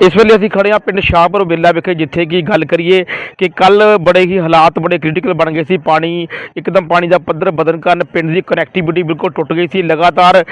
ਇਸ ਵੇਲੇ ਅਸੀਂ ਖੜੇ ਹਾਂ ਪਿੰਡ ਸ਼ਾਹਪੁਰ ਵੇਲਾ ਵਿਖੇ, ਜਿੱਥੇ ਕਿ ਗੱਲ ਕਰੀਏ ਕਿ ਕੱਲ ਬੜੇ ਹੀ ਹਾਲਾਤ ਬੜੇ ਕ੍ਰਿਟੀਕਲ ਬਣ ਗਏ ਸੀ। ਪਾਣੀ, ਇੱਕਦਮ ਪਾਣੀ ਦਾ ਪੱਧਰ ਵਧਣ ਕਾਰਨ ਪਿੰਡ ਦੀ ਕਨੈਕਟੀਵਿਟੀ ਬਿਲਕੁਲ ਟੁੱਟ ਗਈ ਸੀ। ਲਗਾਤਾਰ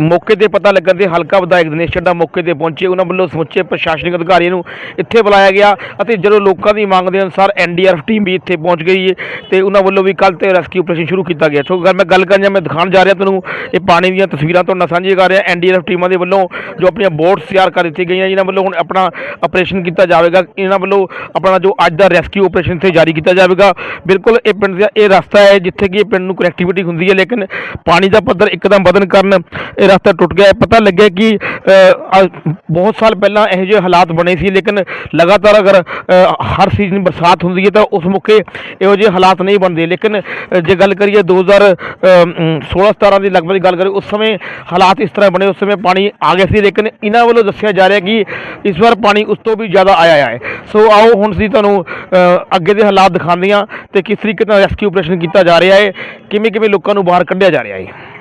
ਮੌਕੇ ਤੇ ਪਤਾ ਲੱਗਣ ਤੇ ਹਲਕਾ ਵਿਧਾਇਕ ਦਿਨੇਸ਼ ਦਾ ਮੌਕੇ ਤੇ ਪਹੁੰਚੇ। ਉਹਨਾਂ ਵੱਲੋਂ ਸਮੁੱਚੇ ਪ੍ਰਸ਼ਾਸਨਿਕ ਅਧਿਕਾਰੀਆਂ ਨੂੰ ਇੱਥੇ ਬੁਲਾਇਆ ਗਿਆ ਅਤੇ ਜਦੋਂ ਲੋਕਾਂ ਦੀ ਮੰਗ ਦੇ ਅਨੁਸਾਰ ਐਨਡੀਆਰਐਫ ਟੀਮ ਵੀ ਇੱਥੇ ਪਹੁੰਚ ਗਈ ਹੈ ਤੇ ਉਹਨਾਂ ਵੱਲੋਂ ਵੀ ਕੱਲ ਤੇ ਰੈਸਕਿਊ ਆਪਰੇਸ਼ਨ ਸ਼ੁਰੂ ਕੀਤਾ ਗਿਆ। ਸੋ ਮੈਂ ਗੱਲ ਕਰਨ ਜਾਂ ਮੈਂ ਦਿਖਾਉਣ ਜਾ ਰਿਹਾ ਤੁਹਾਨੂੰ ਇਹ ਪਾਣੀ ਦੀਆਂ ਤਸਵੀਰਾਂ ਤੁਹਾਡੇ ਨਾਲ ਸਾਂਝੀਆਂ ਕਰ ਰਿਹਾ। ਐਨਡੀਆਰਐਫ ਟੀਮਾਂ ਦੇ ਵੱਲੋਂ ਜੋ ਆਪਣੀਆਂ ਬੋਟਸ ਤਿਆਰ ਕਰ ਦਿੱਤੀਆਂ ਗਈਆਂ, ਜਿਨ੍ਹਾਂ ਵੱਲੋਂ ਹੁਣ ਆਪਣਾ ਆਪਰੇਸ਼ਨ ਕੀਤਾ ਜਾਵੇਗਾ, ਇਹਨਾਂ ਵੱਲੋਂ ਆਪਣਾ ਜੋ ਅੱਜ ਦਾ ਰੈਸਕਿਊ ਆਪਰੇਸ਼ਨ ਇੱਥੇ ਜਾਰੀ ਕੀਤਾ ਜਾਵੇਗਾ। ਬਿਲਕੁਲ ਇਹ ਪਿੰਡ ਦਾ ਇਹ ਰਸਤਾ ਹੈ ਜਿੱਥੇ ਕਿ ਇਹ ਪਿੰਡ ਨੂੰ ਕਨੈਕਟੀਵਿਟੀ ਹੁੰਦੀ ਹੈ, ਲੇਕਿਨ ਪਾਣੀ ਦਾ ਪੱਧਰ ਇੱਕਦਮ ਵਧਣ ਕਾਰਨ ਇਹ ਰਸਤਾ ਟੁੱਟ ਗਿਆ ਹੈ। ਪਤਾ ਲੱਗਿਆ ਕਿ ਬਹੁਤ ਸਾਲ ਪਹਿਲਾਂ ਇਹੋ ਜਿਹੇ ਹਾਲਾਤ ਬਣੇ ਸੀ, ਲੇਕਿਨ ਲਗਾਤਾਰ ਅਗਰ ਹਰ ਸੀਜ਼ਨ ਬਰਸਾਤ ਹੁੰਦੀ ਹੈ ਤਾਂ ਉਸ ਮੌਕੇ ਇਹੋ ਜਿਹੇ ਹਾਲਾਤ ਨਹੀਂ ਬਣਦੇ। ਲੇਕਿਨ ਜੇ ਗੱਲ ਕਰੀਏ 2016 17 ਦੀ ਲਗਭਗ ਦੀ ਗੱਲ ਕਰੀਏ, ਉਸ ਸਮੇਂ ਹਾਲਾਤ ਇਸ ਤਰ੍ਹਾਂ ਬਣੇ, ਉਸ ਸਮੇਂ ਪਾਣੀ ਆ ਗਿਆ ਸੀ। ਲੇਕਿਨ ਇਹਨਾਂ ਵੱਲੋਂ ਦੱਸਿਆ ਜਾ ਰਿਹਾ ਕਿ ਇਸ ਵਾਰ ਪਾਣੀ ਉਸ ਤੋਂ ਵੀ ਜ਼ਿਆਦਾ ਆਇਆ ਹੈ। ਸੋ ਆਓ, ਹੁਣ ਅਸੀਂ ਤੁਹਾਨੂੰ ਅੱਗੇ ਦੇ ਹਾਲਾਤ ਦਿਖਾਉਂਦੇ ਹਾਂ ਤੇ ਕਿਸ ਤਰੀਕੇ ਨਾਲ ਰੈਸਕਿਊ ਆਪਰੇਸ਼ਨ ਕੀਤਾ ਜਾ ਰਿਹਾ ਹੈ ਕਿਵੇਂ ਕਿਵੇਂ ਲੋਕਾਂ ਨੂੰ ਬਾਹਰ ਕੱਢਿਆ ਜਾ ਰਿਹਾ ਹੈ।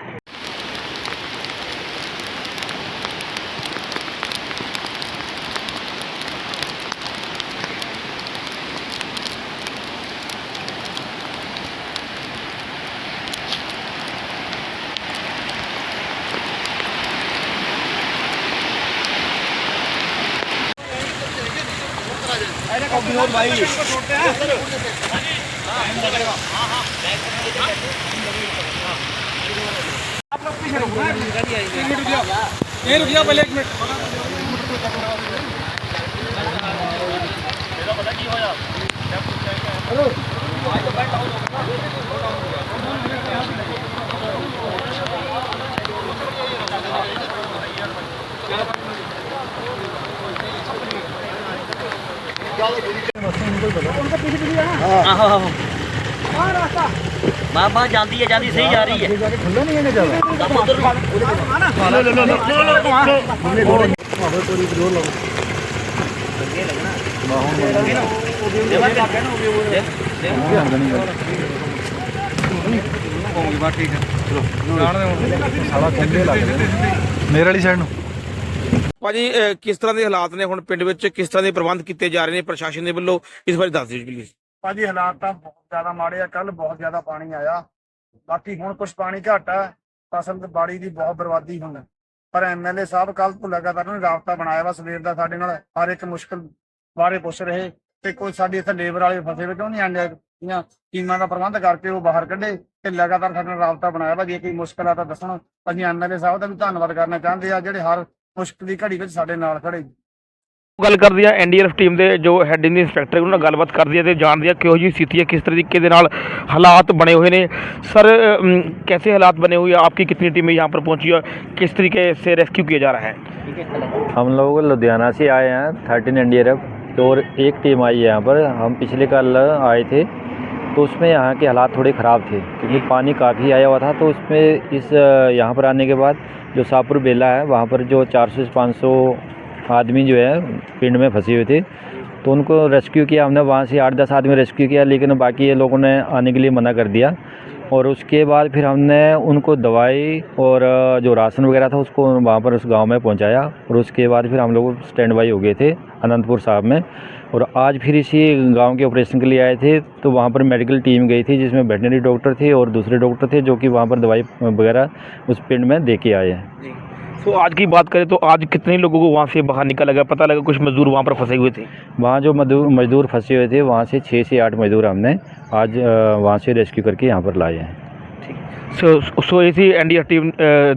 ये रुक जाओ पहले एक मिनट ਮਾਂ ਮਾਂ ਜਾਂਦੀ ਹੈ ਜਾਂਦੀ ਸਹੀ ਜਾ ਰਹੀ ਹੈ। ਮੇਰੇ ਵਾਲੀ ਸਾਈਡ ਨੂੰ। ਭਾਜੀ ਅ, ਕਿਸ ਤਰ੍ਹਾਂ ਦੇ ਹਾਲਾਤ ਨੇ ਹੁਣ ਪਿੰਡ ਵਿੱਚ? ਕਿਸ ਤਰ੍ਹਾਂ ਦੇ ਪ੍ਰਬੰਧ ਕੀਤੇ ਜਾ ਰਹੇ ਨੇ ਪ੍ਰਸ਼ਾਸਨ ਦੇ ਵੱਲੋਂ? ਇਸ ਬਾਰੇ ਦੱਸ ਦਿਓ ਪਲੀਜ਼ ਭਾਜੀ ਹਾਲਾਤ ਤਾਂ ਬਹੁਤ ਜ਼ਿਆਦਾ ਮਾੜੇ ਆ। ਕੱਲ ਬਹੁਤ ਜ਼ਿਆਦਾ ਪਾਣੀ ਆਇਆ। ਬਾਕੀ ਹੁਣ ਕੁਝ ਪਾਣੀ ਘੱਟ ਆ। ਫਸਲ ਤੇ ਬਾੜੀ ਦੀ ਬਹੁਤ ਬਰਬਾਦੀ ਹੋਣੀ। ਪਰ ਐਮਐਲਏ ਸਾਹਿਬ ਕੱਲ ਤੋਂ ਲਗਾਤਾਰ ਉਹਨੇ ਰਾਬਤਾ ਬਣਾਇਆ ਵਾ। ਸਵੇਰ ਦਾ ਸਾਡੇ ਨਾਲ ਹਰ ਇੱਕ ਮੁਸ਼ਕਲ ਬਾਰੇ ਪੁੱਛ ਰਹੇ ਤੇ ਕੋਈ ਸਾਡੇ ਇੱਥੇ ਲੇਬਰ ਵਾਲੇ ਫਸੇ ਹੋਏ ਕਿਉਂ ਨਹੀਂ ਆਂਦੇ ਦੀਆਂ ਟੀਮਾਂ ਦਾ ਪ੍ਰਬੰਧ ਕਰਕੇ ਉਹ ਬਾਹਰ ਕੱਢੇ ਤੇ ਲਗਾਤਾਰ ਸਾਡੇ ਨਾਲ ਰਾਬਤਾ ਬਣਾਇਆ ਵਾ। ਜੇ ਕੋਈ ਮੁਸ਼ਕਲ ਆ ਤਾਂ ਦੱਸਣ। ਅਸੀਂ ਐਮਐਲਏ ਸਾਹਿਬ ਦਾ ਵੀ ਧੰਨਵਾਦ ਕਰਨਾ ਚਾਹੁੰਦੇ ਆ। ਜਿਹੜੇ ਹਰ ਮੁਸ਼ਕਲ ਦੀ ਘੜੀ ਵਿੱਚ ਸਾਡੇ ਨਾਲ ਖੜੇ ਗੱਲ ਕਰਦੀ ਆ ਐਨਡੀਆਰਐਫ ਟੀਮ ਦੇ ਜੋ ਹੈਡ ਇਨ ਇੰਸਪੈਕਟਰ ਉਹਨਾਂ ਨਾਲ ਗੱਲਬਾਤ ਕਰਦੀ ਹੈ ਤੇ ਜਾਣਦੀ ਆ ਕਿਹੋ ਜਿਹੀ ਸਥਿਤੀ ਹੈ ਕਿਸ ਤਰੀਕੇ ਦੇ ਨਾਲ ਹਾਲਾਤ ਬਣੇ हुए ਨੇ सर अम, कैसे हालात बने हुए हैं आपकी कितनी टीमें यहाँ पर पहुंची और किस तरीके से रेस्क्यू किया जा रहा है हम लोग लुधियाना से आए हैं थर्टीन एन और एक टीम आई है यहाँ पर हम पिछले कल आए थे तो उसमें यहाँ के हालात थोड़े ख़राब थे क्योंकि पानी काफ़ी आया हुआ था तो उसमें इस यहाँ पर आने के बाद जो शाहपुर बेला है वहाँ पर जो 400 से 500 आदमी जो है पिंड में फंसे हुए थे। तो उनको रेस्क्यू किया हमने वहाँ से आठ दस आदमी रेस्क्यू किया लेकिन बाकी ये लोगों ने आने के लिए मना कर दिया। और उसके बाद फिर हमने उनको दवाई और जो राशन वगैरह था उसको वहाँ पर उस गाँव में पहुँचाया और उसके बाद फिर हम लोग स्टैंड बाई हो गए थे अनंतपुर साहब में। और आज फिर इसी गाँव के ऑपरेशन के लिए आए थे तो वहाँ पर मेडिकल टीम गई थी जिसमें वेटनरी डॉक्टर थे और दूसरे डॉक्टर थे जो कि वहाँ पर दवाई वगैरह उस पिंड में दे के आए हैं। तो आज की बात करें तो आज कितने लोगों को वहाँ से बाहर निकल गया? पता लगा कुछ मजदूर वहाँ पर फंसे हुए थे। वहाँ जो मजदूर मजदूर फंसे हुए थे, वहाँ से छः से आठ मजदूर हमने आज वहाँ से रेस्क्यू करके यहाँ पर लाए हैं। ਸੋ ਸੋ ਇਸੀ ਐਨਡੀਆਰ ਟੀਮ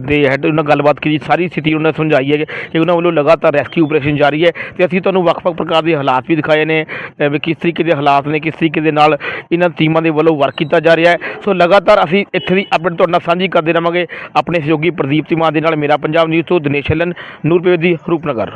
ਦੇ ਹੈਡ ਉਹਨਾਂ ਨਾਲ ਗੱਲਬਾਤ ਕੀਤੀ। ਸਾਰੀ ਸਥਿਤੀ ਉਹਨਾਂ ਨੇ ਸਮਝਾਈ ਹੈ ਕਿ ਉਹਨਾਂ ਵੱਲੋਂ ਲਗਾਤਾਰ ਰੈਸਕਿਊ ਆਪਰੇਸ਼ਨ ਜਾਰੀ ਹੈ ਤੇ ਅਸੀਂ ਤੁਹਾਨੂੰ ਵੱਖ-ਵੱਖ ਪ੍ਰਕਾਰ ਦੇ ਹਾਲਾਤ ਵੀ ਦਿਖਾਏ ਨੇ ਵੀ ਕਿਸ ਤਰੀਕੇ ਦੇ ਹਾਲਾਤ ਨੇ, ਕਿਸ ਤਰੀਕੇ ਦੇ ਨਾਲ ਇਹਨਾਂ ਟੀਮਾਂ ਦੇ ਵੱਲੋਂ ਵਰਕ ਕੀਤਾ ਜਾ ਰਿਹਾ ਹੈ। ਸੋ ਲਗਾਤਾਰ ਅਸੀਂ ਇੱਥੇ ਦੀ ਅਪਡੇਟ ਤੁਹਾਡੇ ਨਾਲ ਸਾਂਝੀ ਕਰਦੇ ਰਹਾਂਗੇ। ਆਪਣੇ ਸਹਿਯੋਗੀ ਪ੍ਰਦੀਪ ਤਿਮਾ ਦੇ ਨਾਲ ਮੇਰਾ ਪੰਜਾਬ ਨਿਊਜ਼ ਤੋਂ ਦਿਨੇਸ਼ ਹਲਨ ਨੂਰਪੇਵ ਦੀ ਰੂਪਨਗਰ।